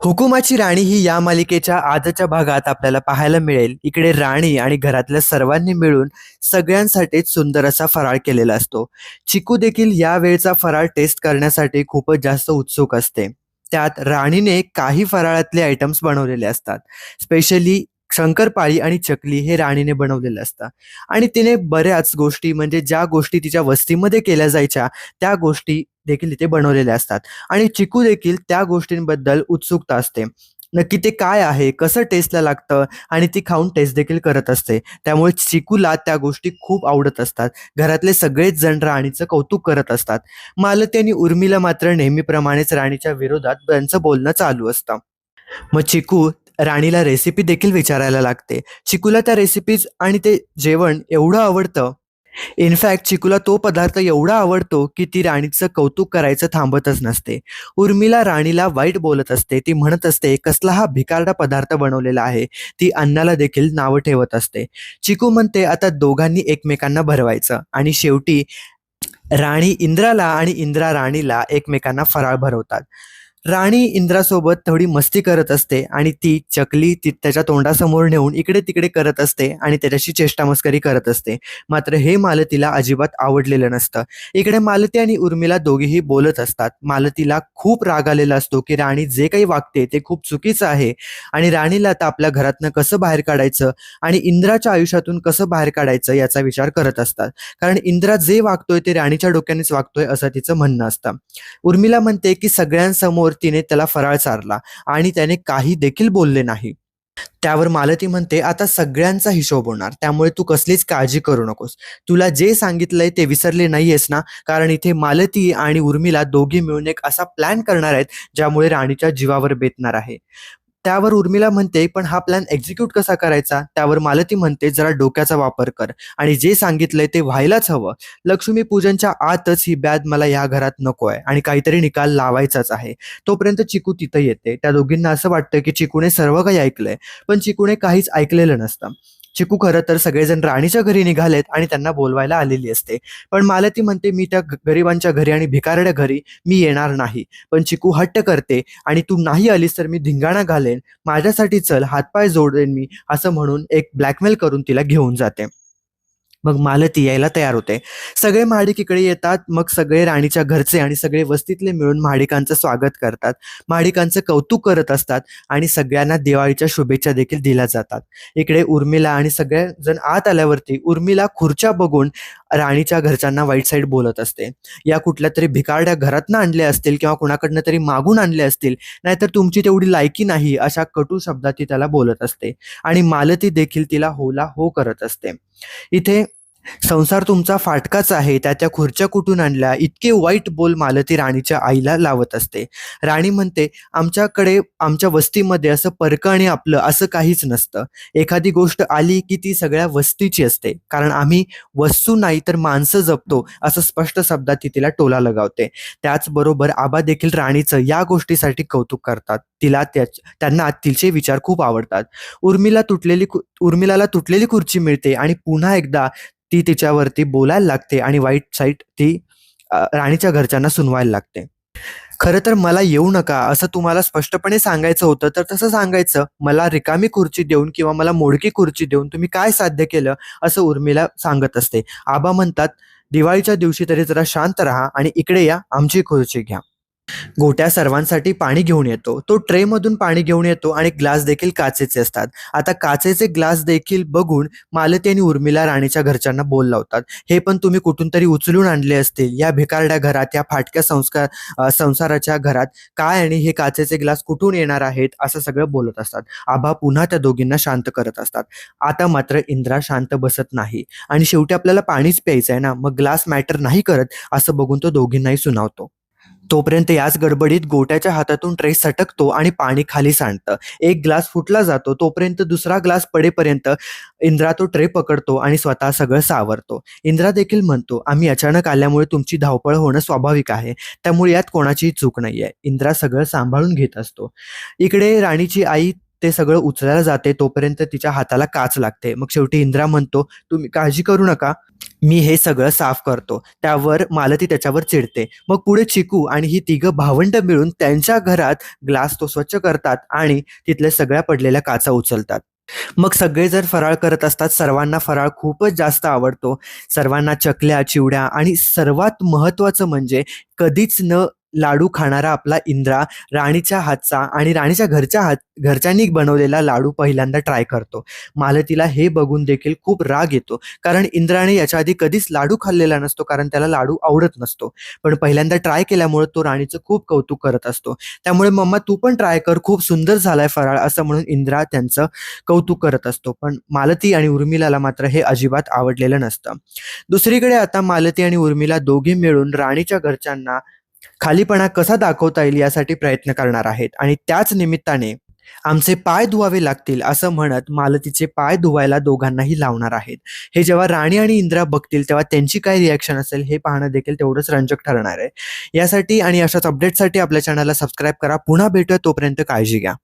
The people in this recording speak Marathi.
हुकुमाची राणी ही या मालिकेच्या आजच्या भागात आपल्याला पाहायला मिळेल. इकडे राणी आणि घरातल्या सर्वांनी मिळून सगळ्यांसाठीच सुंदर असा फराळ केलेला असतो. चिकू देखील या वेळचा फराळ टेस्ट करण्यासाठी खूपच जास्त उत्सुक असते. त्यात राणीने काही फराळातले आयटम्स बनवलेले असतात. स्पेशली शंकरपाळी आणि चकली हे राणीने बनवलेलं असतं. आणि तिने बऱ्याच गोष्टी म्हणजे ज्या गोष्टी तिच्या वस्तीमध्ये केल्या जायच्या त्या गोष्टी देखील तिथे बनवलेल्या असतात. आणि चिकू देखील त्या गोष्टींबद्दल उत्सुकता असते. नक्की ते काय आहे कसं टेस्टला लागतं आणि ती खाऊन टेस्ट देखील करत असते. त्यामुळे चिकूला त्या गोष्टी खूप आवडत असतात. घरातले सगळेच जण राणीचं कौतुक करत असतात. मालती आणि उर्मिला मात्र नेहमीप्रमाणेच राणीच्या विरोधात त्यांचं बोलणं चालू असतं. मग चिकू राणीला रेसिपी देखील विचारायला लागते. चिकूला त्या रेसिपीज आणि ते जेवण एवढं आवडतं. इनफॅक्ट चिकूला तो पदार्थ एवढा आवडतो की ती राणीचं कौतुक करायचं थांबतच नसते. उर्मिला राणीला वाईट बोलत असते. ती म्हणत असते कसला हा भिकारडा पदार्थ बनवलेला आहे. ती अन्नाला देखील नावं ठेवत असते. चिकू म्हणते आता दोघांनी एकमेकांना भरवायचं. आणि शेवटी राणी इंद्राला आणि इंद्रा राणीला एकमेकांना फराळ भरवतात. राणी इंद्रासोबत थोडी मस्ती करत असते आणि ती चकली ती त्याच्या तोंडासमोर नेऊन इकडे तिकडे करत असते आणि त्याच्याशी चेष्टामस्करी करत असते. मात्र हे मालतीला अजिबात आवडलेलं नसतं. इकडे मालती आणि उर्मिला दोघेही बोलत असतात. मालतीला खूप राग आलेला असतो की राणी जे काही वागते ते खूप चुकीचं आहे आणि राणीला आता आपल्या घरातनं कसं बाहेर काढायचं आणि इंद्राच्या आयुष्यातून कसं बाहेर काढायचं याचा विचार करत असतात. कारण इंद्रा जे वागतोय ते राणीच्या डोक्यानेच वागतोय असं तिचं म्हणणं असतं. उर्मिला म्हणते की सगळ्यांसमोर तिने त्याला फराळ चारला आणि त्याने काही देखील बोलले नाही. त्यावर मालती म्हणते आता सगळ्यांचा हिशोब होणार त्यामुळे तू कसलीच काळजी करू नकोस. तुला जे सांगितलंय ते विसरले नाहीयेस ना? कारण इथे मालती आणि उर्मिला दोघी मिळून एक असा प्लॅन करणार आहेत ज्यामुळे राणीच्या जीवावर बेतणार आहे. त्यावर उर्मिला म्हणते पण हा प्लॅन एक्झिक्यूट कसा करायचा? त्यावर मालती म्हणते जरा डोक्याचा वापर कर. आणि जे सांगितलंय ते व्हायलाच हवं. लक्ष्मी पूजनच्या आतच ही बॅद मला या घरात नको आहे आणि काहीतरी निकाल लावायचाच आहे. तोपर्यंत चिकू तिथं येते. त्या दोघींना असं वाटतं की चिकूने सर्व काही ऐकलंय पण चिकूने काहीच ऐकलेलं नसतं. चिकू खरं तर सगळेजण राणीच्या घरी निघालेत आणि त्यांना बोलवायला आलेली असते. पण मालती म्हणते मी त्या गरिबांच्या घरी आणि भिकारड्या घरी मी येणार नाही. पण चिकू हट्ट करते आणि तू नाही आलीस तर मी धिंगाणा घालेन. माझ्यासाठी चल हातपाय जोडेन मी असं म्हणून एक ब्लॅकमेल करून तिला घेऊन जाते. मग मालती यायला तयार होते. सगळे महाडिक इकडे येतात मग सगळे राणीच्या घरचे आणि सगळे वस्तीतले मिळून महाडिकांचं स्वागत करतात. महाडिकांचं कौतुक करत असतात आणि सगळ्यांना दिवाळीच्या शुभेच्छा देखील दिल्या जातात. इकडे उर्मिला आणि सगळे जण आत आल्यावरती उर्मिला खुर्च्या बघून राणीच्या घरच्यांना वाईट साईड बोलत असते. या कुठल्या तरी भिकारड्या घरातनं आणल्या असतील किंवा कुणाकडनं तरी मागून आणले असतील नाहीतर तुमची तेवढी लायकी नाही अशा कटू शब्दात ती त्याला बोलत असते. आणि मालती देखील तिला होला हो करत असते. इथे संसार तुमचा फाटकाच आहे त्या त्या खुर्च्या कुठून आणल्या? इतके वाईट बोल मालती राणीच्या आईला लावत असते. राणी म्हणते आमच्याकडे आमच्या वस्तीमध्ये असं परकं आणि आपलं असं काहीच नसतं. एखादी गोष्ट आली की ती सगळ्या वस्तीची असते. कारण आम्ही वस्तू नाही तर माणसं जपतो असं स्पष्ट शब्दात ती तिला टोला लगावते. त्याचबरोबर आबा देखील राणीचं या गोष्टीसाठी कौतुक करतात. तिला त्यांना तिचे विचार खूप आवडतात. उर्मिला तुटलेली उर्मिलाला तुटलेली खुर्ची मिळते आणि पुन्हा एकदा ती तिच्यावरती बोलायला लागते आणि वाईट साईट ती राणीच्या घरच्यांना सुनवायला लागते. खरं तर मला येऊ नका असं तुम्हाला स्पष्टपणे सांगायचं होतं तर तसं सांगायचं मला रिकामी खुर्ची देऊन किंवा मला मोडकी खुर्ची देऊन तुम्ही काय साध्य केलं असं उर्मिला सांगत असते. आबा म्हणतात दिवाळीच्या दिवशी तरी जरा शांत राहा आणि इकडे या आमची खुर्ची घ्या. गोट्या सर्वांसाठी पाणी घेऊन येतो. तो ट्रे मधून पाणी घेऊन येतो आणि ग्लास देखील काचेचे असतात. आता काचेचे ग्लास देखील बघून मालती आणि उर्मिला राणीच्या घरच्यांना बोल लावतात. हे पण तुम्ही कुठून तरी उचलून आणले असतील. या भिकारड्या घरात या फाटक्या संस्कार संसाराच्या घरात काय आणि हे काचेचे ग्लास कुठून येणार आहेत असं सगळं बोलत असतात. आभा पुन्हा त्या दोघींना शांत करत असतात. आता मात्र इंद्रा शांत बसत नाही आणि शेवटी आपल्याला पाणीच प्यायचं आहे ना? मग ग्लास मॅटर नाही करत असं बघून तो दोघींनाही सुनावतो. तोपर्यंत याच गडबडीत गोट्याच्या हातातून ट्रे सटकतो आणि पाणी खाली सांडतं. एक ग्लास फुटला जातो तोपर्यंत दुसरा ग्लास पडेपर्यंत इंद्रा तो ट्रे पकडतो आणि स्वतः सगळं सावरतो. इंद्रा देखील म्हणतो आम्ही अचानक आल्यामुळे तुमची धावपळ होणं स्वाभाविक आहे. त्यामुळे यात कोणाचीही चूक नाहीये. इंद्रा सगळं सांभाळून घेत असतो. इकडे राणीची आई ते सगळं उचलायला जाते तोपर्यंत तिच्या हाताला काच लागते. मग शेवटी इंद्रा म्हणतो तुम्ही काळजी करू नका. मी हे सगळं साफ करतो. त्यावर मालती त्याच्यावर चिडते. मग पुढे चिकू आणि ही तिघं भावंड मिळून त्यांच्या घरात ग्लास तो स्वच्छ करतात आणि तिथल्या सगळ्या पडलेल्या काचा उचलतात. मग सगळे जर फराळ करत असतात सर्वांना फराळ खूपच जास्त आवडतो. सर्वांना चकल्या चिवड्या आणि सर्वात महत्वाचं म्हणजे कधीच न लाडू खाणारा आपला इंद्रा राणीच्या हातचा आणि राणीच्या घरच्या हात घरच्यांनी बनवलेला लाडू पहिल्यांदा ट्राय करतो. मालतीला हे बघून देखील खूप राग येतो. कारण इंद्राने याच्या आधी कधीच लाडू खाल्लेला नसतो कारण त्याला लाडू आवडत नसतो. पण पहिल्यांदा ट्राय केल्यामुळे तो राणीचं खूप कौतुक करत असतो. त्यामुळे मम्मा तू पण ट्राय कर खूप सुंदर झालाय फराळ असं म्हणून इंद्रा त्यांचं कौतुक करत असतो. पण मालती आणि उर्मिलाला मात्र हे अजिबात आवडलेलं नसतं. दुसरीकडे आता मालती आणि उर्मिला दोघी मिळून राणीच्या घरच्यांना खालीपणा कसा दाखवता येईल यासाठी प्रयत्न करणार आहेत. आणि त्याच निमित्ताने आमचे पाय धुवावे लागतील असं म्हणत मालतीचे पाय धुवायला दोघांनाही लावणार आहेत. हे जेव्हा राणी आणि इंद्रा बघतील तेव्हा त्यांची काय रिॲक्शन असेल हे पाहणं देखील तेवढंच रंजक ठरणार आहे. यासाठी आणि अशाच अपडेटसाठी आपल्या चॅनलला सबस्क्राईब करा. पुन्हा भेटूया तोपर्यंत काळजी घ्या.